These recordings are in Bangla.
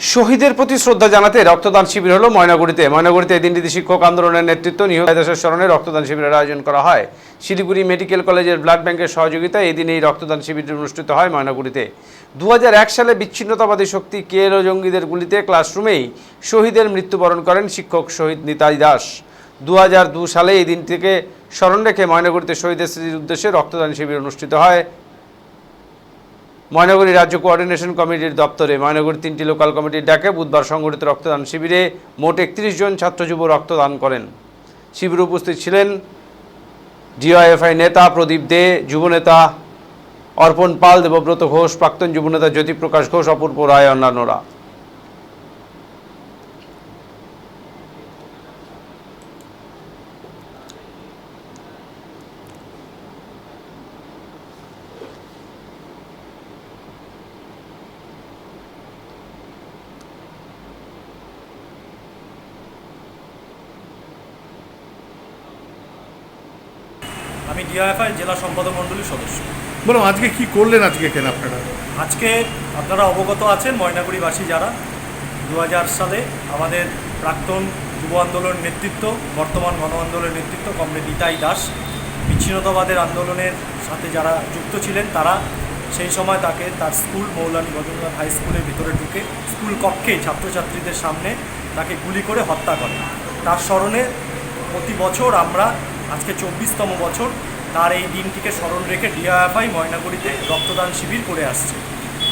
শহীদের প্রতি শ্রদ্ধা জানাতে রক্তদান শিবির হলো ময়নাগুড়িতে। ময়নাগুড়িতে এই দিনটিতে শিক্ষক আন্দোলনের নেতৃত্ব নিহত দেশের স্মরণে রক্তদান শিবিরের আয়োজন করা হয়। শিলিগুড়ি মেডিকেল কলেজের ব্লাড ব্যাংকের সহযোগিতায় এই দিন এই রক্তদান শিবিরটি অনুষ্ঠিত হয় ময়নাগুড়িতে। দু হাজার এক সালে বিচ্ছিন্নতাবাদী শক্তি কেএলও জঙ্গিদের গুলিতে ক্লাসরুমেই শহীদের মৃত্যুবরণ করেন শিক্ষক শহীদ নিতাই দাস। দু সালে এই দিনটিকে স্মরণ রেখে ময়নাগুড়িতে শহীদের স্মৃতির উদ্দেশ্যে রক্তদান শিবির অনুষ্ঠিত হয়। ময়নাগুড়ি রাজ্য কোঅর্ডিনেশন কমিটির দপ্তরে ময়নাগুড়ি তিনটি লোকাল কমিটির ডাকে বুধবার সংগঠিত রক্তদান শিবিরে মোট একত্রিশ জন ছাত্র যুব রক্তদান করেন। শিবিরে উপস্থিত ছিলেন ডিওএফআই নেতা প্রদীপ দে, যুবনেতা অর্পণ পাল, দেবব্রত ঘোষ, প্রাক্তন যুবনেতা জ্যোতিপ্রকাশ ঘোষ, অপূর্ব রায়, অন্যান্যরা। আমি ডিআইএফআই জেলা সম্পাদক মণ্ডলীর সদস্য। বলুন আজকে কি করলেন আজকে কেন আপনারা? আজকে আপনারা অবগত আছেন ময়নাগুড়িবাসী যারা। দু হাজার সালে আমাদের প্রাক্তন যুব আন্দোলন নেতৃত্ব বর্তমান গণ আন্দোলনের নেতৃত্ব কমরেড নিতাই দাস বিচ্ছিন্নতাবাদের আন্দোলনের সাথে যারা যুক্ত ছিলেন তারা সেই সময় তাকে তার স্কুল মৌলানী গজেন্দ্রনাথ হাই স্কুলের ভিতরে ঢুকে স্কুল কক্ষে ছাত্রছাত্রীদের সামনে তাকে গুলি করে হত্যা করে। তার স্মরণে প্রতি বছর আমরা আজকে চব্বিশতম বছর। তার এই দিনটিকে স্মরণ রেখে ডিআইএফআই ময়নাগুড়িতে রক্তদান শিবির করে আসছে।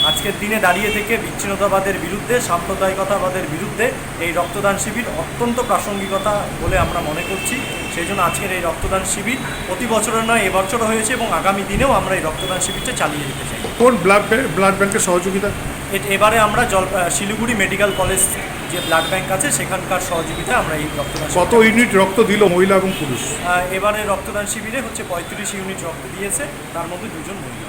আজকের দিনে দাঁড়িয়ে থেকে বিচ্ছিন্নতাবাদের বিরুদ্ধে সাম্প্রদায়িকতাবাদের বিরুদ্ধে এই রক্তদান শিবির অত্যন্ত প্রাসঙ্গিকতা বলে আমরা মনে করছি। সেই জন্য আজকের এই রক্তদান শিবির প্রতি বছরের নয় এবছরও হয়েছে এবং আগামী দিনেও আমরা এই রক্তদান শিবিরটা চালিয়ে যেতে চাই। কোন ব্লাড ব্লাড ব্যাংকের সহযোগিতা? এবারে আমরা জল শিলিগুড়ি মেডিকেল কলেজ যে ব্লাড ব্যাংক আছে সেখানকার সহযোগিতায় আমরা এই রক্তদান কত ইউনিট রক্ত দিল মহিলা এবং পুরুষ? এবারে রক্তদান শিবিরে হচ্ছে পঁয়ত্রিশ ইউনিট রক্ত দিয়েছে তার মধ্যে দুজন মহিলা।